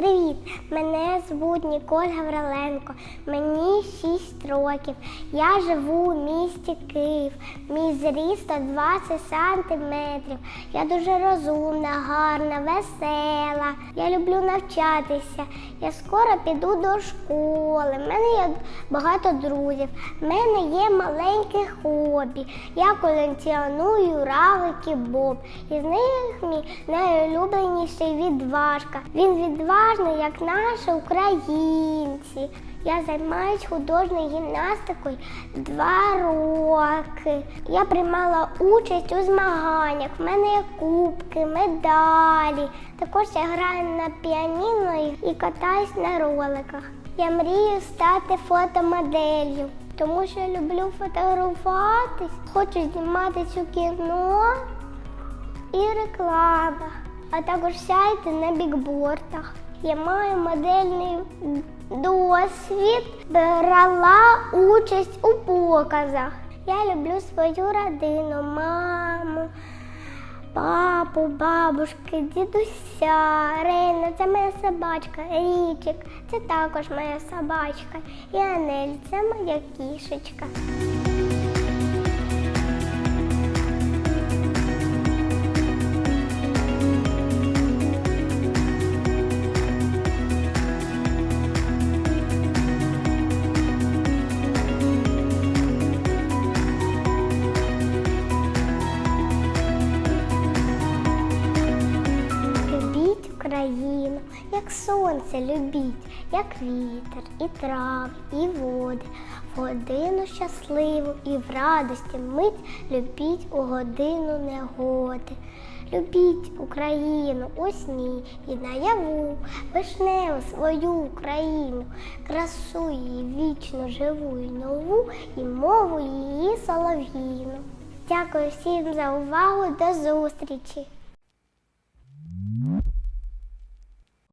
Привіт! Мене звуть Ніколь Гавриленко. Мені 6 років. Я живу у місті Київ. Мій зріст 120 сантиметрів. Я дуже розумна, гарна, весела. Я люблю навчатися. Я скоро піду до школи. У мене багато друзів. У мене є маленьке хобі. Я колекціоную равлики Боб. Із них мій найулюбленіший відважка. Він відважний, як наші українці. Я займаюсь художньою гімнастикою два роки. Я приймала участь у змаганнях. В мене є кубки, медалі. Також я граю на піаніно і катаюсь на роликах. Я мрію стати фотомоделлю, тому що люблю фотографуватись, хочу зніматися у кіно і рекламах, а також сяйти на бікбортах. Я маю модельний досвід, брала участь у показах. Я люблю свою родину, маму, папу, бабушки, дідуся, Рейна, це моя собачка, Річик, це також моя собачка. І Анель, це моя кішечка. Як сонце любіть, як вітер, і трави, і води, в годину щасливу і в радості мить любіть у годину негоди. Любіть Україну у сні і наяву, вишневу свою Україну, красу її вічно живу і нову, і мову її солов'їну. Дякую всім за увагу, до зустрічі!